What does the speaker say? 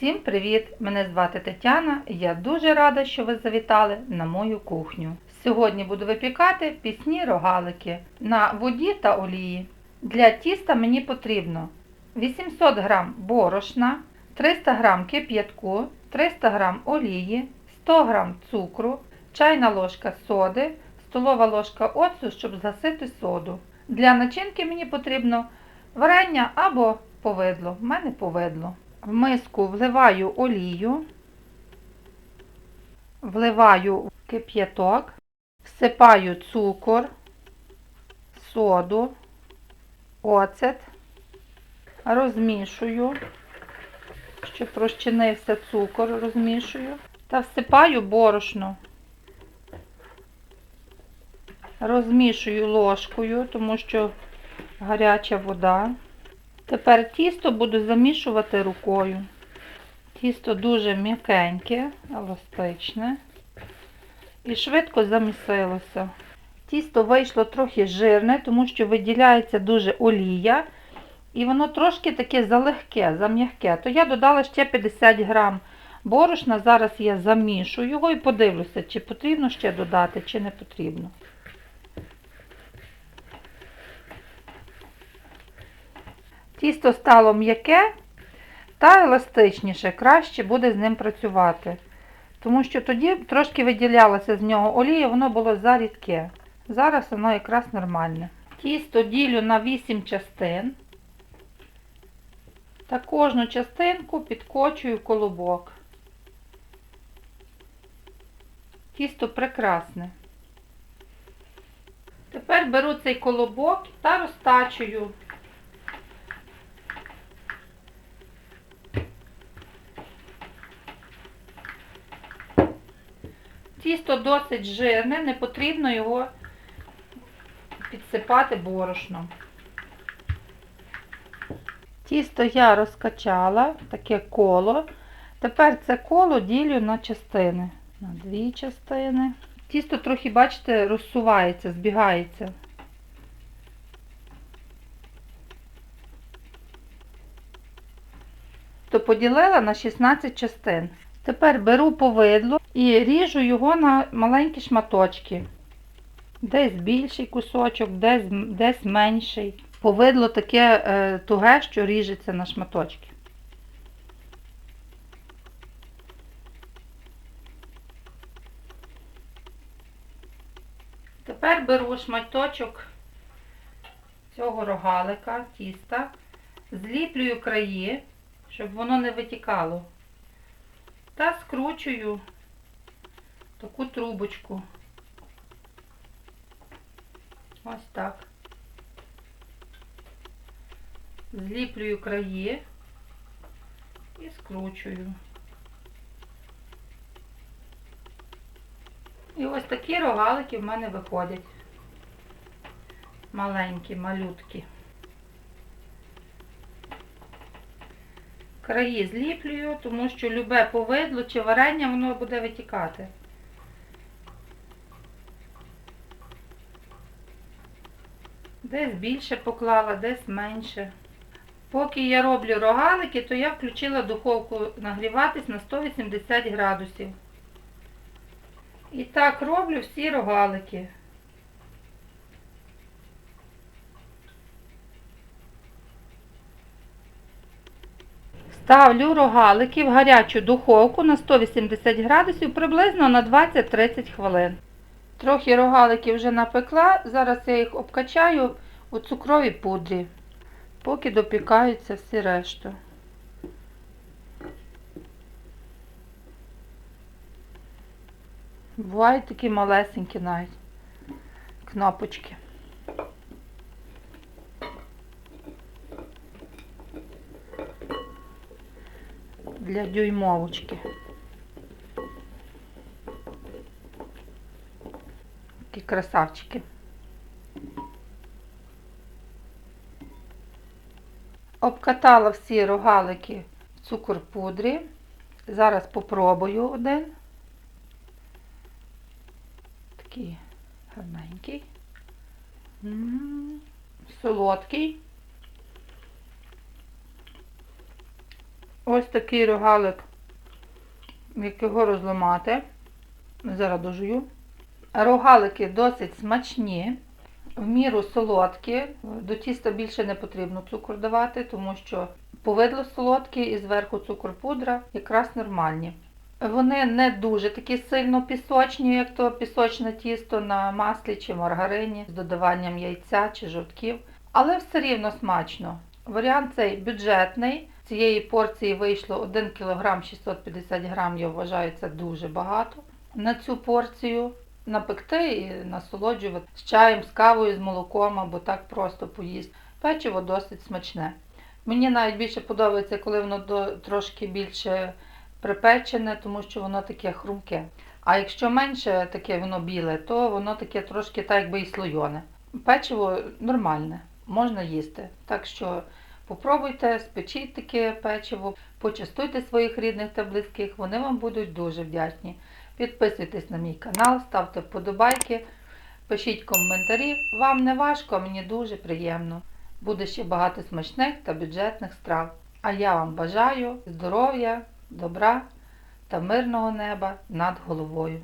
Всім привіт! Мене звати Тетяна і я дуже рада, що ви завітали на мою кухню. Сьогодні буду випікати пісні рогалики на воді та олії. Для тіста мені потрібно 800 г борошна, 300 г кип'ятку, 300 г олії, 100 г цукру, чайна ложка соди, столова ложка оцту, щоб згасити соду. Для начинки мені потрібно варення або повидло. В мене повидло. В миску вливаю олію, вливаю кип'яток, всипаю цукор, соду, оцет, розмішую, щоб розчинився цукор, розмішую та всипаю борошно. Розмішую ложкою, тому що гаряча вода. Тепер тісто буду замішувати рукою. Тісто дуже м'якеньке, еластичне і швидко замісилося. Тісто вийшло трохи жирне, тому що виділяється дуже олія. І воно трошки таке залегке, зам'яке. То я додала ще 50 грам борошна. Зараз я замішу його і подивлюся, чи потрібно ще додати, чи не потрібно. Тісто стало м'яке та еластичніше, краще буде з ним працювати. Тому що тоді трошки виділялася з нього олія, воно було зарідке. Зараз воно якраз нормальне. Тісто ділю на 8 частин. Та кожну частинку підкочую в колобок. Тісто прекрасне. Тепер беру цей колобок та розтачую Тісто досить жирне, не потрібно його підсипати борошном. Тісто я розкачала, таке коло. Тепер це коло ділю на частини. На дві частини. Тісто трохи, бачите, розсувається, збігається. То поділила на 16 частин. Тепер беру повидло і ріжу його на маленькі шматочки. Десь більший кусочок, десь, десь менший. Повидло таке е, туге, що ріжеться на шматочки. Тепер беру шматочок цього рогалика, тіста, зліплюю краї, щоб воно не витікало та скручую таку трубочку. Ось так. Зліплюю краї і скручую. І ось такі рогалики в мене виходять. Маленькі, малютки. краї зліплюю, тому що любе повидло чи варення, воно буде витікати. Десь більше поклала, десь менше. Поки я роблю рогалики, то я включила духовку нагріватись на 180 градусів. І так роблю всі рогалики. Ставлю рогалики в гарячу духовку на 180 градусів приблизно на 20-30 хвилин. Трохи рогалики вже напекла, зараз я їх обкачаю у цукровій пудрі, поки допікаються всі решту. Бувають такі малесенькі навіть кнопочки. для дюймовочки. Такі красавчики. Обкатала всі рогалики в цукор-пудрі. Зараз попробую один. Такий гарненький. Солодкий. Ось такий рогалик, як його розламати. Зараз дожую. Рогалики досить смачні, в міру солодкі. До тіста більше не потрібно цукор давати, тому що повидло солодке і зверху цукор пудра якраз нормальні. Вони не дуже такі сильно пісочні, як то пісочне тісто на маслі чи маргарині з додаванням яйця чи жовтків, але все рівно смачно. Варіант цей бюджетний. Цієї порції вийшло 1 кг 650 г, я вважаю, це дуже багато. На цю порцію напекти і насолоджувати з чаєм, з кавою, з молоком або так просто поїсти. Печиво досить смачне. Мені навіть більше подобається, коли воно трошки більше припечене, тому що воно таке хрумке. А якщо менше таке воно біле, то воно таке трошки так якби і слойоне. Печиво нормальне, можна їсти. Так що попробуйте, спечіть таке печиво, почастуйте своїх рідних та близьких, вони вам будуть дуже вдячні. Підписуйтесь на мій канал, ставте вподобайки, пишіть коментарі. Вам не важко, а мені дуже приємно. Буде ще багато смачних та бюджетних страв. А я вам бажаю здоров'я, добра та мирного неба над головою.